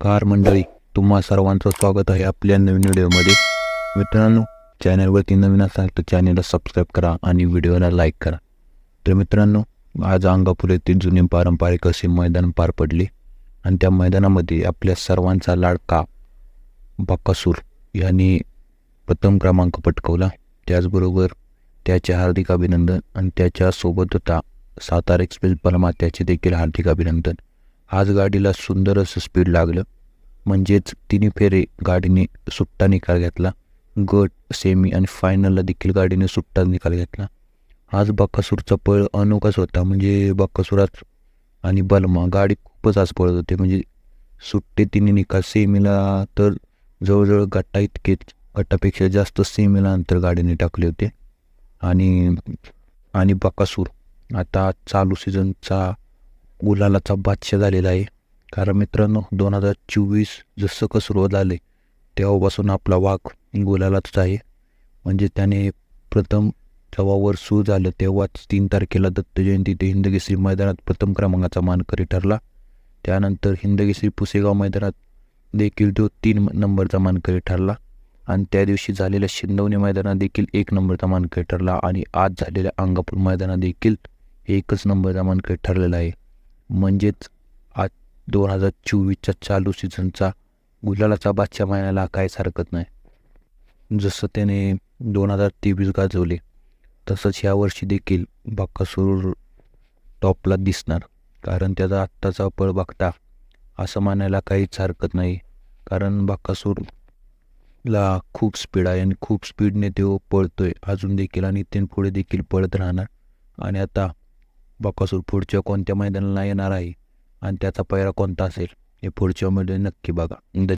Car मंडळी तुम्हा सर्वांचं स्वागत आहे आपल्या नवीन व्हिडिओमध्ये. मित्रांनो चॅनलवरती नवीन असाल तर चॅनलला सबस्क्राईब करा आणि व्हिडिओला लाईक करा. तर मित्रांनो आज अंगापूर येथील जुने पारंपरिक असे मैदान पार पडले आणि त्या मैदानामध्ये आपल्या सर्वांचा लाडका बक्कासूर यांनी प्रथम क्रमांक पटकवला. त्याचबरोबर त्याचे हार्दिक अभिनंदन आणि त्याच्यासोबत होता सातारा एक्सप्रेस परमा त्याचे देखील हार्दिक अभिनंदन. आज गाडीला सुंदर असं स्पीड लागलं. म्हणजेच तिन्ही फेरे गाडीने सुट्टा निकाल घेतला. गट सेमी आणि फायनलला देखील गाडीने सुट्टा निकाल घेतला. आज बक्कासूरचा पळ अनोखाच होता. म्हणजे बक्कासूरात आणि बलमा गाडी खूपच आज पळत होते. म्हणजे सुट्टे तिन्ही निकाल. सेमीला तर जवळजवळ गट्टा इतकेच. गट्टापेक्षा जास्त सेमीला अंतर गाडीने टाकले होते. आणि आणि बकासूर आता चालू सीझनचा गुलालाचा बादशाह झालेला आहे. कारण मित्रांनो दोन हजार चोवीस जसं का सुरुवात झाले तेव्हापासून आपला वाघ गुलालाच आहे. म्हणजे त्याने प्रथम जेव्हा वर्ष सुरू झालं तेव्हाच तीन तारखेला दत्त जयंती ते हिंदकेसरी मैदानात प्रथम क्रमांकाचा मानकरी ठरला. त्यानंतर हिंदकेसरी पुसेगाव मैदानात देखील तो तीन नंबरचा मानकरी ठरला. आणि त्या दिवशी झालेल्या शिंदवणी मैदानात देखील एक नंबरचा मानकरी ठरला. आणि आज झालेल्या अंगापूर मैदानात देखील एकच नंबरचा मानकरी ठरलेला आहे. म्हणजेच आज दोन हजार चोवीसच्या चालू सीझनचा गुलालाचा बादशाह मानायला काहीच हरकत नाही. जसं त्याने दोन हजार तेवीस गाजवले तसंच ह्या वर्षी देखील बाक्कासूर टॉपला दिसणार. कारण त्याचा आत्ताचा पळ बघता असं मानायला काहीच हरकत नाही. कारण बाक्कासूरला खूप स्पीड आहे आणि खूप स्पीडने तो पळतो आहे अजून देखील आणि इथून पुढे देखील पळत राहणार. आणि आता बकासूर पुढच्या कोणत्या मैदानाला येणार आहे? आणि त्याचा पैरा कोणता असेल? हे पुढच्या मध्ये नक्की बघा.